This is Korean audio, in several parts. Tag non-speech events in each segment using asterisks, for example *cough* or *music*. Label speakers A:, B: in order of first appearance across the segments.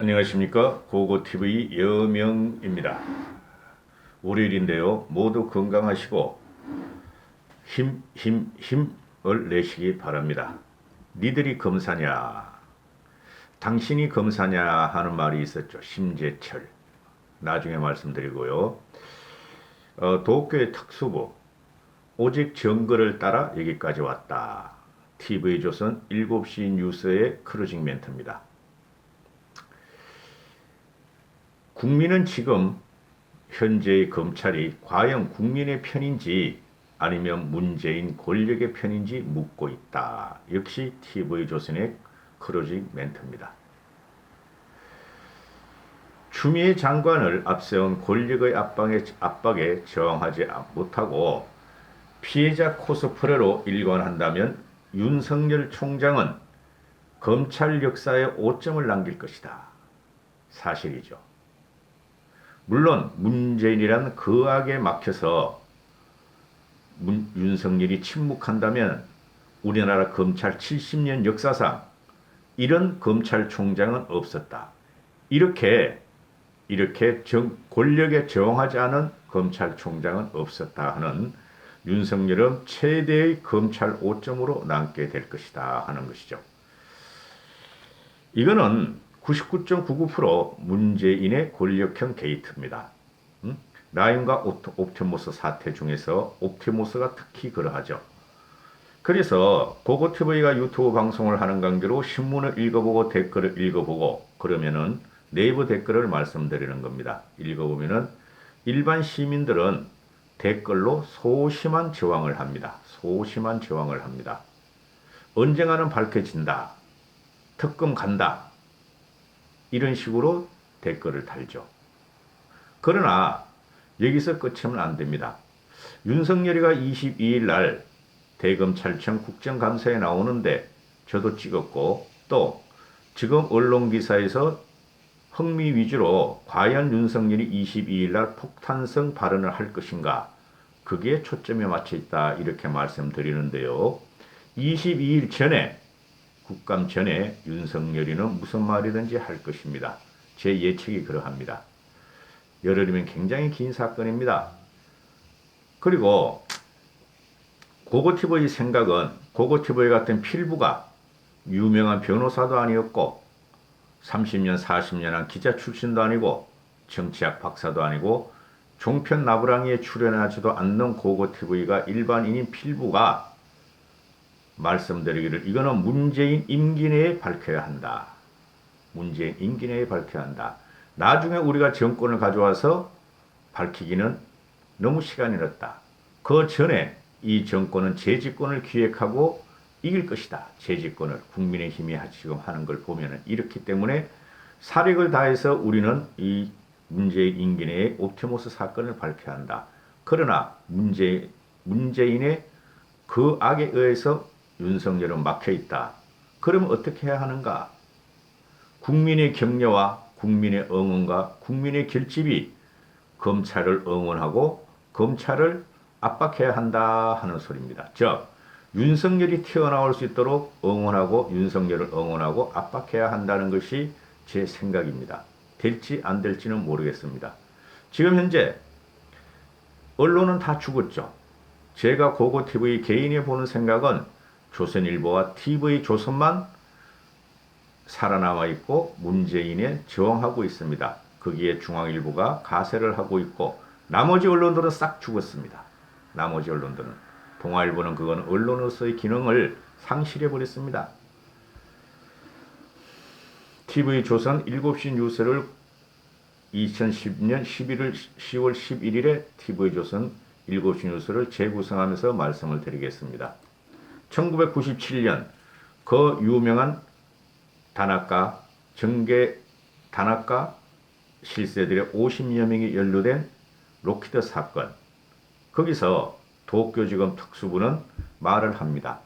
A: 안녕하십니까 고고TV 여명입니다. 월요일인데요. 모두 건강하시고 힘, 힘, 힘을 내시기 바랍니다. 니들이 검사냐? 당신이 검사냐 하는 말이 있었죠. 심재철. 나중에 말씀드리고요. 어, 도쿄의 특수부 오직 정거를 따라 여기까지 왔다. TV조선 7시 뉴스의 크루징 멘트입니다. 국민은 지금 현재의 검찰이 과연 국민의 편인지 아니면 문재인 권력의 편인지 묻고 있다. 역시 TV조선의 크루징 멘트입니다. 추미애 장관을 앞세운 권력의 압박에, 압박에 저항하지 못하고 피해자 코스프레로 일관한다면 윤석열 총장은 검찰 역사에 오점을 남길 것이다. 사실이죠. 물론 문재인이란 그 악에 막혀서 문, 윤석열이 침묵한다면 우리나라 검찰 70년 역사상 이런 검찰총장은 없었다. 이렇게 이렇게 정, 권력에 저항하지 않은 검찰총장은 없었다 하는 윤석열은 최대의 검찰 5점으로 남게 될 것이다 하는 것이죠. 이거는 99.99% 문재인의 권력형 게이트입니다. 음? 라임과 옵티모스 사태 중에서 옵티모스가 특히 그러하죠. 그래서 고고TV가 유튜브 방송을 하는 관계로 신문을 읽어보고 댓글을 읽어보고 그러면은 네이버 댓글을 말씀드리는 겁니다. 읽어보면은 일반 시민들은 댓글로 소심한 저항을 합니다. 소심한 저항을 합니다. 언젠가는 밝혀진다. 특검 간다. 이런 식으로 댓글을 달죠. 그러나 여기서 끝이면 안 됩니다. 윤석열이가 22일 날 대검찰청 국정감사에 나오는데 저도 찍었고 또 지금 언론 기사에서 흥미 위주로 과연 윤석열이 22일 날 폭탄성 발언을 할 것인가 그게 초점에 맞춰 있다 이렇게 말씀드리는데요. 22일 전에 국감 전에 윤석열이는 무슨 말이든지 할 것입니다. 제 예측이 그러합니다. 열흘이면 굉장히 긴 사건입니다. 그리고 고고티브의 생각은 고고티브의 같은 필부가 유명한 변호사도 아니었고 30년 40년 한 기자 출신도 아니고 정치학 박사도 아니고 종편 나부랑이에 출연하지도 않는 고고TV가 일반인인 필부가 말씀드리기를 이거는 문재인 임기 내에 밝혀야 한다. 문재인 임기 내에 밝혀야 한다. 나중에 우리가 정권을 가져와서 밝히기는 너무 시간이 늦다. 그 전에 이 정권은 재집권을 기획하고 이길 것이다. 재집권을 국민의힘이 지금 하는 걸 보면 이렇기 때문에 사력을 다해서 우리는 이 문재인 임기 내에 옵티모스 사건을 밝혀야 한다. 그러나 문재, 문재인의 그 악에 의해서 윤석열은 막혀 있다. 그러면 어떻게 해야 하는가? 국민의 격려와 국민의 응원과 국민의 결집이 검찰을 응원하고 검찰을 압박해야 한다 하는 소리입니다. 즉 윤석열이 튀어나올 수 있도록 응원하고 윤석열을 응원하고 압박해야 한다는 것이 제 생각입니다. 될지 안 될지는 모르겠습니다. 지금 현재 언론은 다 죽었죠. 제가 고고TV 개인이 보는 생각은 조선일보와 TV 조선만 살아남아 있고 문재인에 저항하고 있습니다. 거기에 중앙일보가 가세를 하고 있고 나머지 언론들은 싹 죽었습니다. 나머지 언론들은 동아일보는 그건 언론으로서의 기능을 상실해 버렸습니다. TV 조선 7시 뉴스를 2010년 11월 10월 11일에 TV 조선 7시 뉴스를 재구성하면서 말씀을 드리겠습니다. 1997년 그 유명한 단학가 정계 단학가 실세들의 50여 명이 연루된 로키드 사건 거기서 도쿄지검 특수부는 말을 합니다.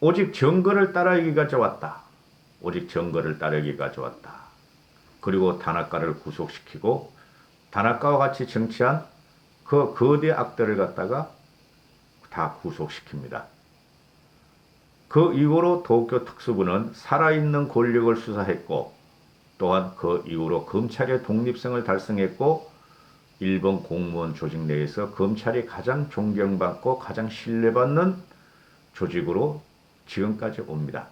A: 오직 증거를 따라기가 좋았다. 오직 증거를 따르기가 좋았다. 그리고 단학가를 구속시키고 단학가와 같이 정치한 그 거대 악들을 갖다가 다 구속시킵니다. 그 이후로 도쿄 특수부는 살아있는 권력을 수사했고 또한 그 이후로 검찰의 독립성을 달성했고 일본 공무원 조직 내에서 검찰이 가장 존경받고 가장 신뢰받는 조직으로 지금까지 옵니다.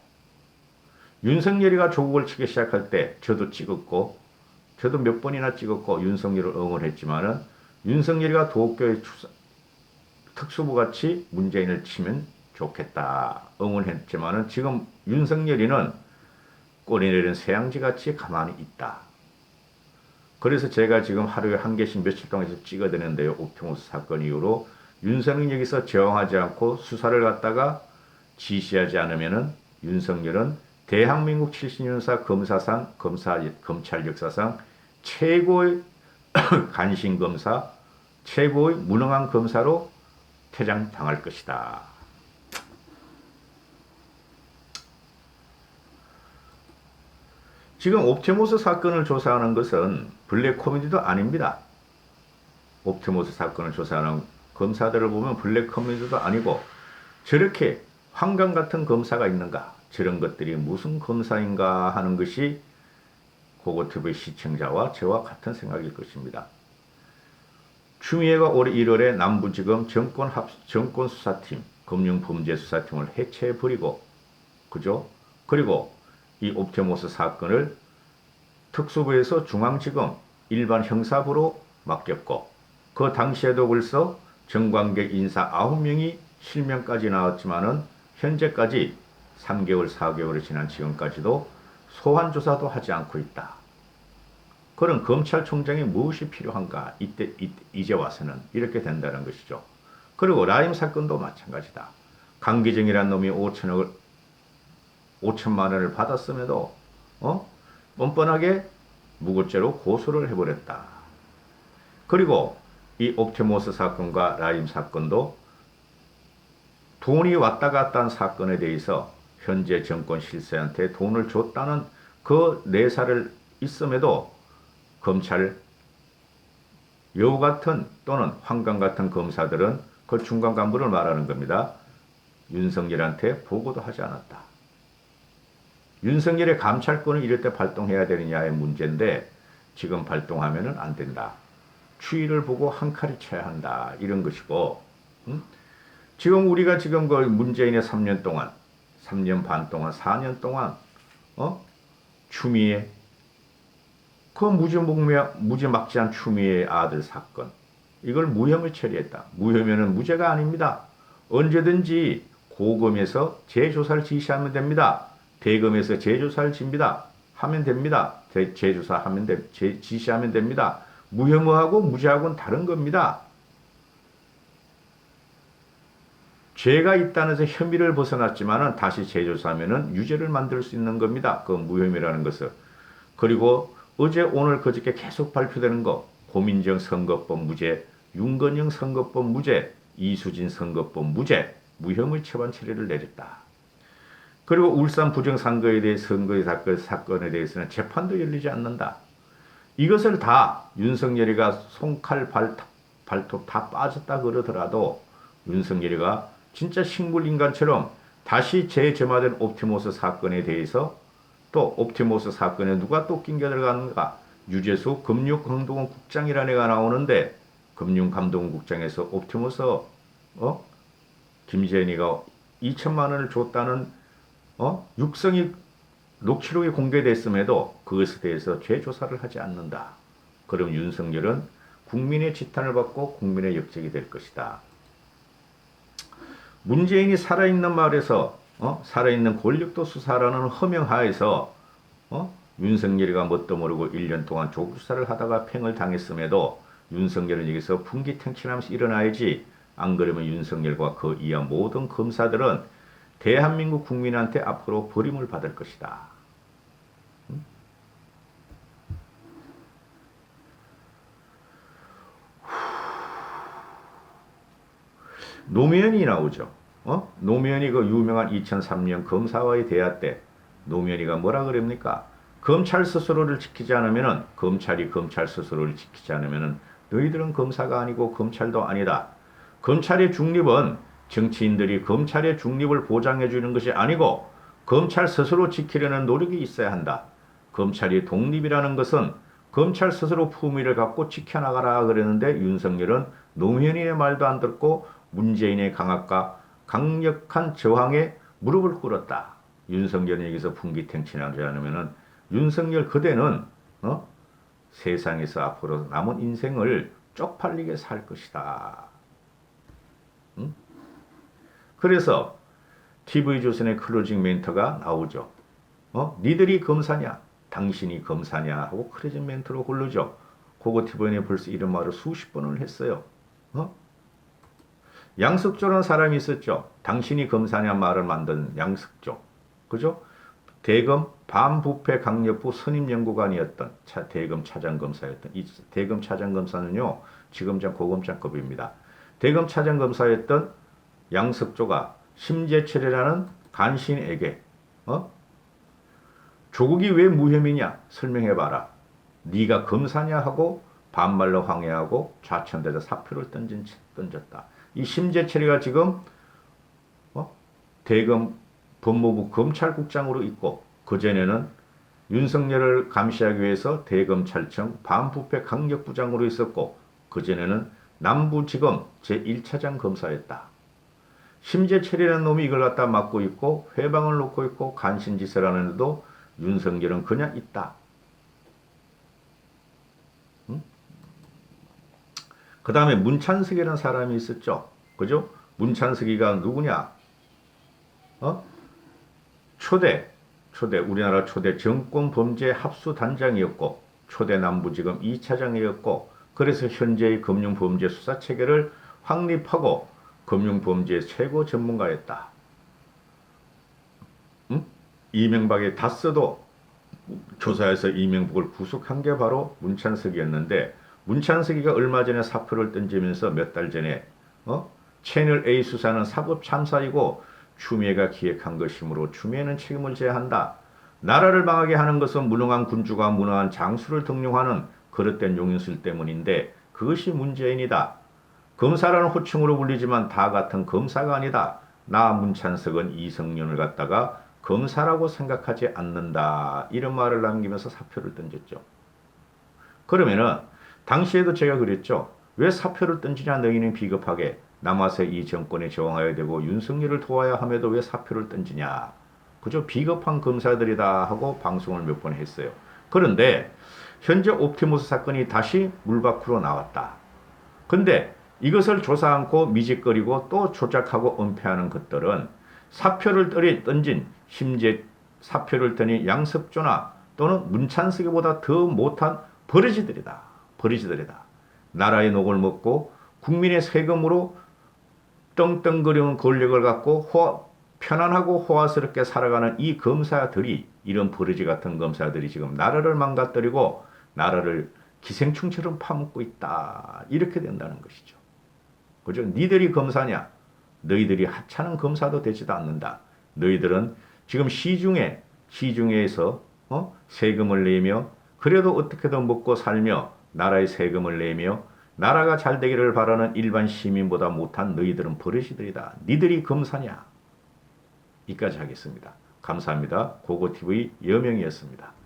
A: 윤석열이가 조국을 치기 시작할 때 저도 찍었고 저도 몇 번이나 찍었고 윤석열을 응원했지만은 윤석열이가 도쿄의 추사, 특수부 같이 문재인을 치면 좋겠다 응원했지만은 지금 윤석열이는 꼬리 내린 새양지 같이 가만히 있다. 그래서 제가 지금 하루에 한 개씩 며칠 동안 찍어대는데요. 옵티머스 사건 이후로 윤석열이 여기서 저항하지 않고 수사를 갖다가 지시하지 않으면은 윤석열은 대한민국 70년사 검사상 검사 검찰 역사상 최고의 *coughs* 간신 검사, 최고의 무능한 검사로 퇴장당할 것이다. 지금 옵티모스 사건을 조사하는 것은 블랙 코미디도 아닙니다. 옵티모스 사건을 조사하는 검사들을 보면 블랙 코미디도 아니고 저렇게 황강 같은 검사가 있는가 저런 것들이 무슨 검사인가 하는 것이 고고TV 시청자와 저와 같은 생각일 것입니다. 추미애가 올해 1월에 남부지검 정권합, 정권수사팀, 금융범죄수사팀을 해체해버리고, 그죠? 그리고 이 옵티모스 사건을 특수부에서 중앙지검 일반 형사부로 맡겼고, 그 당시에도 벌써 정관계 인사 9명이 실명까지 나왔지만은 현재까지 3개월, 4개월이 지난 지금까지도 소환 조사도 하지 않고 있다. 그런 검찰총장이 무엇이 필요한가? 이때, 이때 이제 와서는 이렇게 된다는 것이죠. 그리고 라임 사건도 마찬가지다. 강기정이라는 놈이 5천억을 5천만 원을 받았음에도 어? 뻔뻔하게 무고죄로 고소를 해버렸다. 그리고 이 옵티모스 사건과 라임 사건도 돈이 왔다 갔다 한 사건에 대해서 현재 정권 실세한테 돈을 줬다는 그 내사를 있음에도 검찰 여우 같은 또는 황강 같은 검사들은 그 중간 간부를 말하는 겁니다. 윤석열한테 보고도 하지 않았다. 윤석열의 감찰권을 이럴 때 발동해야 되느냐의 문제인데 지금 발동하면은 안 된다. 추이를 보고 한 칼을 쳐야 한다. 이런 것이고 음? 지금 우리가 지금 그 문재인의 3년 동안 3년 반 동안 4년 동안 어? 추미애 그 무죄목매 무죄막지한 추미애 아들 사건 이걸 무혐의 처리했다. 무혐의는 무죄가 아닙니다. 언제든지 고검에서 재조사를 지시하면 됩니다. 대검에서 재조사를 집니다. 하면 됩니다. 재, 재조사 하면 돼, 재, 지시하면 됩니다. 무혐의하고 무죄하고는 다른 겁니다. 죄가 있다는 데 혐의를 벗어났지만은 다시 재조사하면은 유죄를 만들 수 있는 겁니다. 그 무혐의라는 것을. 그리고 어제 오늘 그저께 계속 발표되는 거 고민정 선거법 무죄, 윤건영 선거법 무죄, 이수진 선거법 무죄, 무혐의 처분 처리를 내렸다. 그리고 울산 부정 선거에 대해 선거의 사건, 사건에 대해서는 재판도 열리지 않는다. 이것을 다 윤석열이가 손칼 발, 발톱 다 빠졌다 그러더라도 윤석열이가 진짜 식물인간처럼 다시 재점화된 옵티모스 사건에 대해서 또 옵티모스 사건에 누가 또 낑겨 들어가는가? 유재수 금융감독원 국장이라는 애가 나오는데 금융감독원 국장에서 옵티모스 어? 김재현이가 2천만 원을 줬다는 어? 육성이 녹취록이 공개됐음에도 그것에 대해서 재조사를 하지 않는다. 그럼 윤석열은 국민의 지탄을 받고 국민의 역적이 될 것이다. 문재인이 살아있는 말에서 어? 살아있는 권력도 수사라는 허명하에서 어? 윤석열이가 뭣도 모르고 1년 동안 조국 수사를 하다가 팽을 당했음에도 윤석열은 여기서 분기탱치하면서 일어나야지 안 그러면 윤석열과 그 이하 모든 검사들은 대한민국 국민한테 앞으로 버림을 받을 것이다. 음? 노무현이 나오죠. 어? 노무현이 그 유명한 2003년 검사와의 대화 때 노무현이가 뭐라 그럽니까? 검찰 스스로를 지키지 않으면은 검찰이 검찰 스스로를 지키지 않으면은 너희들은 검사가 아니고 검찰도 아니다. 검찰의 중립은 정치인들이 검찰의 중립을 보장해 주는 것이 아니고 검찰 스스로 지키려는 노력이 있어야 한다. 검찰이 독립이라는 것은 검찰 스스로 품위를 갖고 지켜나가라 그랬는데 윤석열은 노무현의 말도 안 듣고 문재인의 강압과 강력한 저항에 무릎을 꿇었다. 윤석열이 여기서 분기탱치하지 않으면은 윤석열 그대는 어? 세상에서 앞으로 남은 인생을 쪽팔리게 살 것이다. 응? 그래서 TV조선의 클로징 멘트가 나오죠. 어? 니들이 검사냐? 당신이 검사냐? 하고 클로징 멘트로 고르죠. 그거 TVN에 벌써 이런 말을 수십 번을 했어요. 어? 양석조라는 사람이 있었죠. 당신이 검사냐 말을 만든 양석조. 그죠? 대검 반부패 강력부 선임연구관이었던 차, 대검 차장검사였던 이 대검 차장검사는요. 지금 전 고검장급입니다. 대검 차장검사였던 양석조가 심재철이라는 간신에게 어? 조국이 왜 무혐의냐 설명해봐라. 네가 검사냐 하고 반말로 항해하고 좌천대자 사표를 던진, 던졌다. 이 심재철이가 지금 어? 대검 법무부 검찰국장으로 있고 그전에는 윤석열을 감시하기 위해서 대검찰청 반부패 강력부장으로 있었고 그전에는 남부지검 제1차장 검사였다. 심재철이라는 놈이 이걸 갖다 맡고 있고 회방을 놓고 있고 간신짓을 하는데도 윤석열은 그냥 있다. 그 다음에 문찬석이라는 사람이 있었죠. 그죠? 문찬석이가 누구냐? 어? 초대, 초대, 우리나라 초대 정권범죄 합수단장이었고, 초대 남부지검 2차장이었고, 그래서 현재의 금융범죄 수사체계를 확립하고, 금융범죄 최고 전문가였다. 응? 이명박의 다스도 조사에서 이명박을 구속한 게 바로 문찬석이었는데, 문찬석이가 얼마 전에 사표를 던지면서 몇 달 전에 어? 채널 A 수사는 사법 참사이고 추미애가 기획한 것이므로 추미애는 책임을 져야 한다. 나라를 망하게 하는 것은 무능한 군주가 무능한 장수를 등용하는 그릇된 용인술 때문인데 그것이 문재인이다. 검사라는 호칭으로 불리지만 다 같은 검사가 아니다. 나 문찬석은 이성윤을 갖다가 검사라고 생각하지 않는다. 이런 말을 남기면서 사표를 던졌죠. 그러면은 당시에도 제가 그랬죠. 왜 사표를 던지냐 너희는 비겁하게 남아서 이 정권에 저항해야 되고 윤석열을 도와야 함에도 왜 사표를 던지냐. 그저 비겁한 검사들이다 하고 방송을 몇 번 했어요. 그런데 현재 옵티머스 사건이 다시 물 밖으로 나왔다. 근데 이것을 조사 않고 미직거리고 또 조작하고 은폐하는 것들은 사표를 떨이 던진 심재 사표를 던진 양석조나 또는 문찬석이보다 더 못한 버러지들이다. 버리지더래다. 나라의 녹을 먹고 국민의 세금으로 떵떵거리는 권력을 갖고 호, 편안하고 호화스럽게 살아가는 이 검사들이 이런 버러지 같은 검사들이 지금 나라를 망가뜨리고 나라를 기생충처럼 파먹고 있다. 이렇게 된다는 것이죠. 그죠? 니들이 검사냐? 너희들이 하찮은 검사도 되지도 않는다. 너희들은 지금 시중에 시중에서 어? 세금을 내며 그래도 어떻게든 먹고 살며 나라의 세금을 내며 나라가 잘 되기를 바라는 일반 시민보다 못한 너희들은 버릇이들이다. 니들이 검사냐? 이까지 하겠습니다. 감사합니다. 고고TV 여명이었습니다.